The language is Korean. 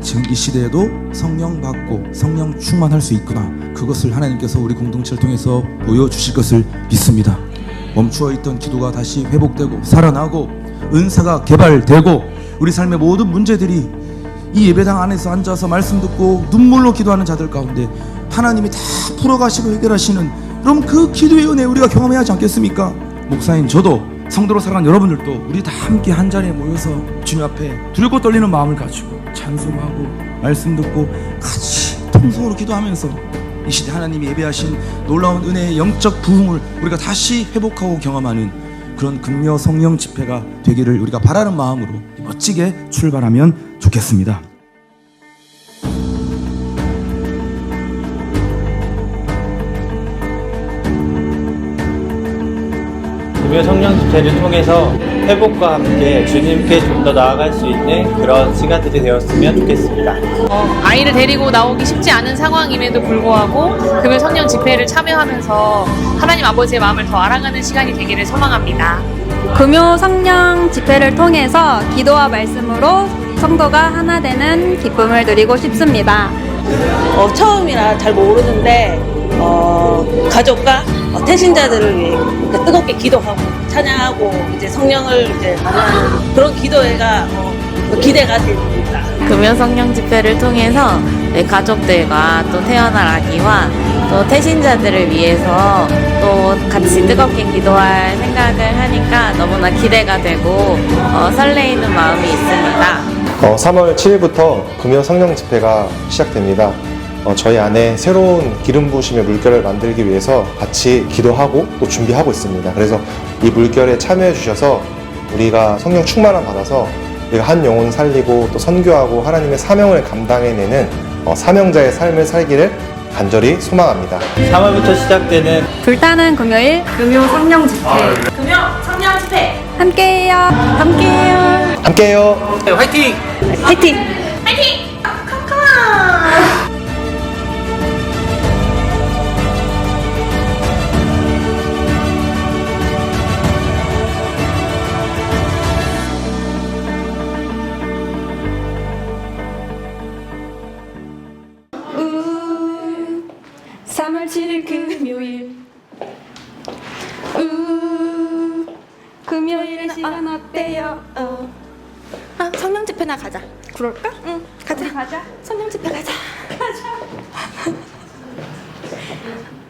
지금 이 시대에도 성령 받고 성령 충만할 수 있구나. 그것을 하나님께서 우리 공동체를 통해서 보여주실 것을 믿습니다. 멈추어 있던 기도가 다시 회복되고 살아나고 은사가 개발되고 우리 삶의 모든 문제들이 이 예배당 안에서 앉아서 말씀 듣고 눈물로 기도하는 자들 가운데 하나님이 다 풀어가시고 해결하시는 그럼 그 기도의 은혜 우리가 경험해야 하지 않겠습니까? 목사인 저도 성도로 살아가는 여러분들도 우리 다 함께 한 자리에 모여서 주님 앞에 들고 떨리는 마음을 가지고 찬송하고 말씀 듣고 같이 통성으로 기도하면서 이 시대 하나님이 예배하신 놀라운 은혜의 영적 부흥을 우리가 다시 회복하고 경험하는 그런 금요 성령 집회가 되기를 우리가 바라는 마음으로 멋지게 출발하면 좋겠습니다. 금요 성령 집회를 통해서 회복과 함께 주님께 좀 더 나아갈 수 있는 그런 시간들이 되었으면 좋겠습니다. 어, 아이를 데리고 나오기 쉽지 않은 상황임에도 불구하고 금요 성령 집회를 참여하면서 하나님 아버지의 마음을 더 알아가는 시간이 되기를 소망합니다. 금요 성령 집회를 통해서 기도와 말씀으로 성도가 하나 되는 기쁨을 누리고 싶습니다. 어, 처음이라 잘 모르는데 어, 가족과 어, 태신자들을 위해 이렇게 뜨겁게 기도하고 찬양하고 이제 성령을 이제 만나는 그런 기도회가 어, 기대가 됩니다. 금요 성령 집회를 통해서 내 가족들과 또 태어날 아기와 또 태신자들을 위해서 또 같이 뜨겁게 기도할 생각을 하니까 너무나 기대가 되고 어, 설레이는 마음이 있습니다. 어, 3월 7일부터 금요 성령 집회가 시작됩니다. 어, 저희 안에 새로운 기름 부으심의 물결을 만들기 위해서 같이 기도하고 또 준비하고 있습니다. 그래서 이 물결에 참여해 주셔서 우리가 성령 충만함 받아서 우리가 한 영혼 살리고 또 선교하고 하나님의 사명을 감당해내는 어, 사명자의 삶을 살기를 간절히 소망합니다. 3월부터 시작되는 불타는 금요일 금요 성령 집회 금요 성령 집회 함께해요 함께해요 함께해요. 화이팅! 화이팅! 3월 7일 금요일 우 금요일의 시간 어때요? 어. 아, 성령 집회나 가자. 그럴까? 응, 가자. 가자. 성령 집회 가자. 가자.